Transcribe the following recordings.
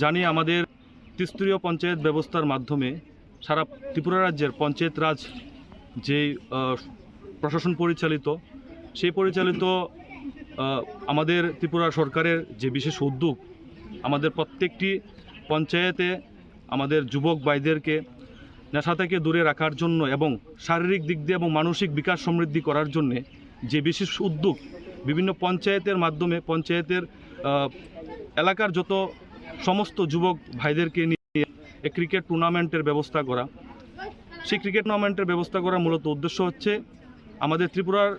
জানি আমাদের ত্রিস্তরীয় পঞ্চায়েত ব্যবস্থার মাধ্যমে সারা ত্রিপুরা রাজ্যের পঞ্চায়েত রাজ যে প্রশাসন পরিচালিত, সেই পরিচালিত আমাদের ত্রিপুরা সরকারের যে বিশেষ উদ্যোগ, আমাদের প্রত্যেকটি পঞ্চায়েতে আমাদের যুবক ভাইদেরকে নেশা থেকে দূরে রাখার জন্য এবং শারীরিক দিক দিয়ে এবং মানসিক বিকাশ সমৃদ্ধি করার জন্য যে বিশেষ উদ্যোগ বিভিন্ন পঞ্চায়েতের মাধ্যমে, পঞ্চায়েতের এলাকার যত সমস্ত যুবক ভাইদেরকে নিয়ে ক্রিকেট টুর্নামেন্টের ব্যবস্থা করা। সেই ক্রিকেট টুর্নামেন্টের ব্যবস্থা করার মূলত উদ্দেশ্য হচ্ছে আমাদের ত্রিপুরার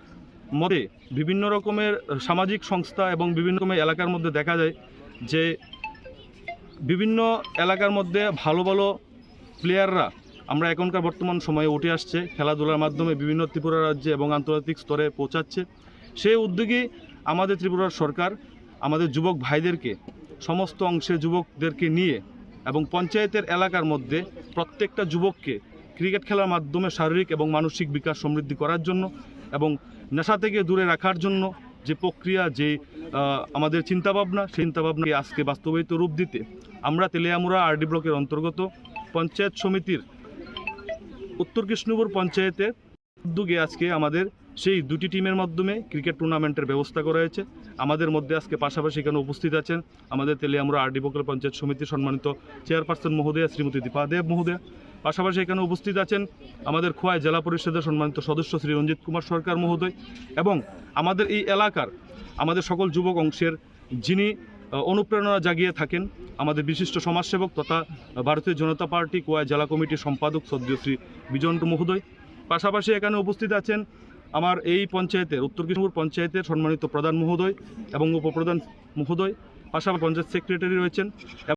মধ্যে বিভিন্ন রকমের সামাজিক সংস্থা এবং বিভিন্ন রকমের এলাকার মধ্যে দেখা যায় যে বিভিন্ন এলাকার মধ্যে ভালো ভালো প্লেয়াররা আমরা এখনকার বর্তমান সময়ে উঠে আসছে, খেলাধুলার মাধ্যমে বিভিন্ন ত্রিপুরা রাজ্যে এবং আন্তর্জাতিক স্তরে পৌঁছাচ্ছে। সেই উদ্যোগে আমাদের ত্রিপুরার সরকার আমাদের যুবক ভাইদেরকে সমস্ত অংশে যুবকদেরকে নিয়ে এবং পঞ্চায়েতের এলাকার মধ্যে প্রত্যেকটা যুবককে ক্রিকেট খেলার মাধ্যমে শারীরিক এবং মানসিক বিকাশ সমৃদ্ধি করার জন্য এবং নেশা থেকে দূরে রাখার জন্য যে প্রক্রিয়া, যে আমাদের চিন্তাভাবনা, সেই চিন্তাভাবনাকে আজকে বাস্তবায়িত রূপ দিতে আমরা তেলিয়ামুড়া আরডি ব্লকের অন্তর্গত পঞ্চায়েত সমিতির উত্তর কৃষ্ণপুর পঞ্চায়েতের উদ্যোগে আজকে আমাদের সেই দুটি টিমের মাধ্যমে ক্রিকেট টুর্নামেন্টের ব্যবস্থা করা হয়েছে। আমাদের মধ্যে আজকে পাশাপাশি এখানে উপস্থিত আছেন আমাদের তেলিয়ামুড়া আরডি বকল পঞ্চায়েত সমিতির সম্মানিত চেয়ারপারসন মহোদয়া শ্রীমতী দীপা দেব মহোদয়া। পাশাপাশি এখানে উপস্থিত আছেন আমাদের খোয়াই জেলা পরিষদের সম্মানিত সদস্য শ্রী রঞ্জিত কুমার সরকার মহোদয় এবং আমাদের এই এলাকার আমাদের সকল যুবক অংশের যিনি অনুপ্রেরণা জাগিয়ে থাকেন, আমাদের বিশিষ্ট সমাজসেবক তথা ভারতীয় জনতা পার্টি কোয়া জেলা কমিটির সম্পাদক সদ্য শ্রী বিজয়ন্ত মহোদয়। পাশাপাশি এখানে উপস্থিত আছেন আমার এই পঞ্চায়েতের উত্তর কৃষ্ণপুর পঞ্চায়েতের সম্মানিত প্রধান মহোদয় এবং উপপ্রধান মহোদয়, পাশাপাশি পঞ্চায়েত সেক্রেটারি রয়েছেন।